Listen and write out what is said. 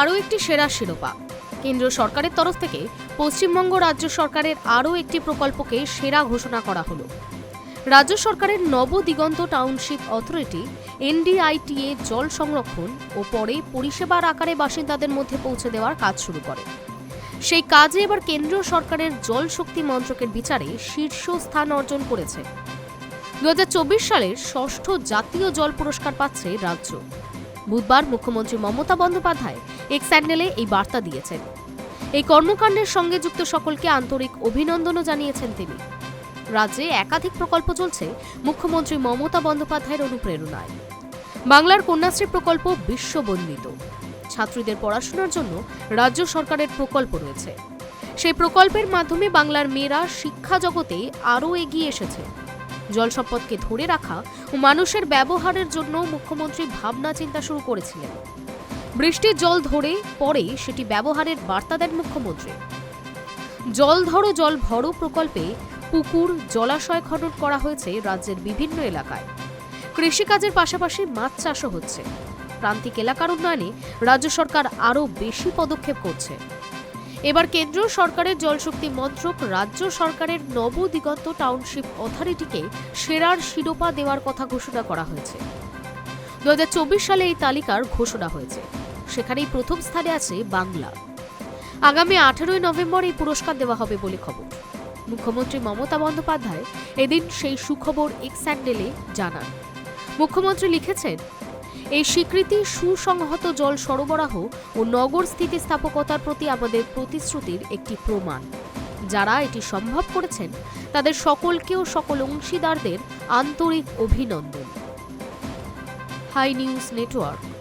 আরও একটি সেরা শিরোপা। কেন্দ্রীয় সরকারের তরফ থেকে পশ্চিমবঙ্গ রাজ্য সরকারের আরও একটি প্রকল্পকে সেরা ঘোষণা করা হলো। রাজ্য সরকারের নবদিগন্ত টাউনশিপ অথরিটি, এনডিআইটিএ জল সংরক্ষণ ও পরে পরিষেবার আকারে বাসিন্দাদের মধ্যে পৌঁছে দেওয়ার কাজ শুরু করে। সেই কাজে এবার কেন্দ্রীয় সরকারের জল শক্তি মন্ত্রকের বিচারে শীর্ষ স্থান অর্জন করেছে। দুহাজার চব্বিশ সালের ষষ্ঠ জাতীয় জল পুরস্কার পাচ্ছে রাজ্য। বুধবার মুখ্যমন্ত্রী মমতা বন্দ্যোপাধ্যায় এক স্যান্ডেলে এই বার্তা দিয়েছেন। এই কর্মকাণ্ডের সঙ্গে যুক্ত সকলকে আন্তরিক অভিনন্দনও জানিয়েছেন তিনি। রাজ্যে একাধিক প্রকল্প চলছে, মুখ্যমন্ত্রী মমতা বন্দ্যোপাধ্যায়ের অনুপ্রেরণায়। বাংলার কন্যাশ্রী প্রকল্প বিশ্ববন্দিত। ছাত্রীদের পড়াশোনার জন্য রাজ্য সরকারের প্রকল্প রয়েছে। সেই প্রকল্পের মাধ্যমে বাংলার মেয়েরা শিক্ষা জগতে আরও এগিয়ে এসেছে। জল সম্পদকে ধরে রাখা ও মানুষের ব্যবহারের জন্য মুখ্যমন্ত্রী ভাবনা চিন্তা শুরু করেছিলেন। বৃষ্টির জল ধরে পরে সেটি ব্যবহারের বার্তা দেন মুখ্যমন্ত্রী। জল ধরো, জল ভরো প্রকল্পে পুকুর, জলাশয় খনন করা হয়েছে রাজ্যের বিভিন্ন এলাকায়। কৃষিকাজের পাশাপাশি মাছ চাষও হচ্ছে। প্রান্তিক এলাকার উন্নয়নে রাজ্য সরকার আরও বেশি পদক্ষেপ করছে। এবার কেন্দ্রীয় সরকারের জলশক্তি মন্ত্রক রাজ্য সরকারের নবদিগন্ত টাউনশিপ অথরিটিকে সেরার শিরোপা দেওয়ার কথা ঘোষণা করা হয়েছে। দু হাজার চব্বিশ সালে এই তালিকার ঘোষণা হয়েছে। সেখানেই প্রথম স্থানে আছে বাংলা। আগামী আঠেরোই নভেম্বর এই পুরস্কার দেওয়া হবে বলে খবর। মুখ্যমন্ত্রী মমতা বন্দ্যোপাধ্যায় এদিন সেই সুখবর এক স্যান্ডেলে জানান। মুখ্যমন্ত্রী লিখেছেন এই স্বীকৃতি সুসংহত জল সরবরাহ ও নগর স্থিতিস্থাপকতার প্রতি আমাদের প্রতিশ্রুতির একটি প্রমাণ। যারা এটি সম্ভব করেছেন, তাদের সকলকেও সকল অংশীদারদের আন্তরিক অভিনন্দন। Hi news network.